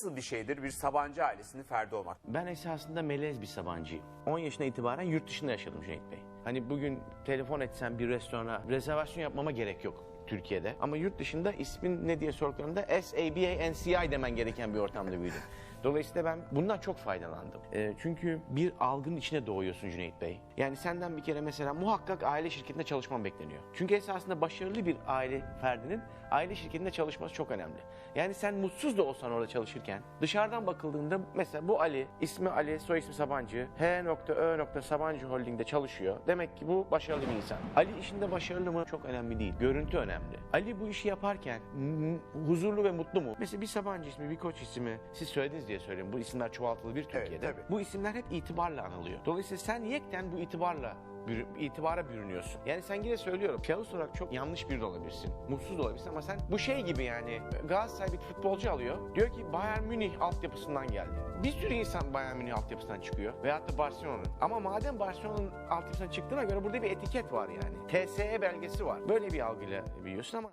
Nasıl bir şeydir bir Sabancı ailesinin ferdi olmak? Ben esasında melez bir Sabancıyım. 10 yaşına itibaren yurt dışında yaşadım Cüneyt Bey. Hani bugün telefon etsem bir restorana rezervasyon yapmama gerek yok Türkiye'de. Ama yurt dışında ismin ne diye sorduklarında S-A-B-A-N-C-I demen gereken bir ortamda büyüdüm. Dolayısıyla ben bundan çok faydalandım. Ee, çünkü bir algının içine doğuyorsun Cüneyt Bey. Yani senden bir kere mesela muhakkak aile şirketinde çalışman bekleniyor. Çünkü esasında başarılı bir aile ferdinin aile şirketinde çalışması çok önemli. Yani sen mutsuz da olsan orada çalışırken dışarıdan bakıldığında mesela bu Ali, ismi Ali, soy ismi Sabancı, H.Ö. Sabancı Holding'de çalışıyor. Demek ki bu başarılı bir insan. Ali işinde başarılı mı çok önemli değil. Görüntü önemli. Ali bu işi yaparken huzurlu ve mutlu mu? Mesela bir Sabancı ismi, bir Koç ismi siz söylediniz diye söylüyorum. Bu isimler çoğaltılabilir Türkiye'de. tabii. Bu isimler hep itibarla anılıyor. Dolayısıyla sen yekten bu itibarla bürü- itibara bürünüyorsun. Yani sen yine söylüyorum şahıs olarak çok yanlış biri de olabilirsin. Mutsuz da olabilirsin ama sen bu şey gibi yani Galatasaray bir futbolcu alıyor. Diyor ki Bayern Münih altyapısından geldi. Bir sürü insan Bayern Münih altyapısından çıkıyor. Veyahut da Barcelona'nın. Ama madem Barcelona'nın altyapısından çıktığına göre burada bir etiket var yani. TSE belgesi var. Böyle bir algıyla büyüyorsun ama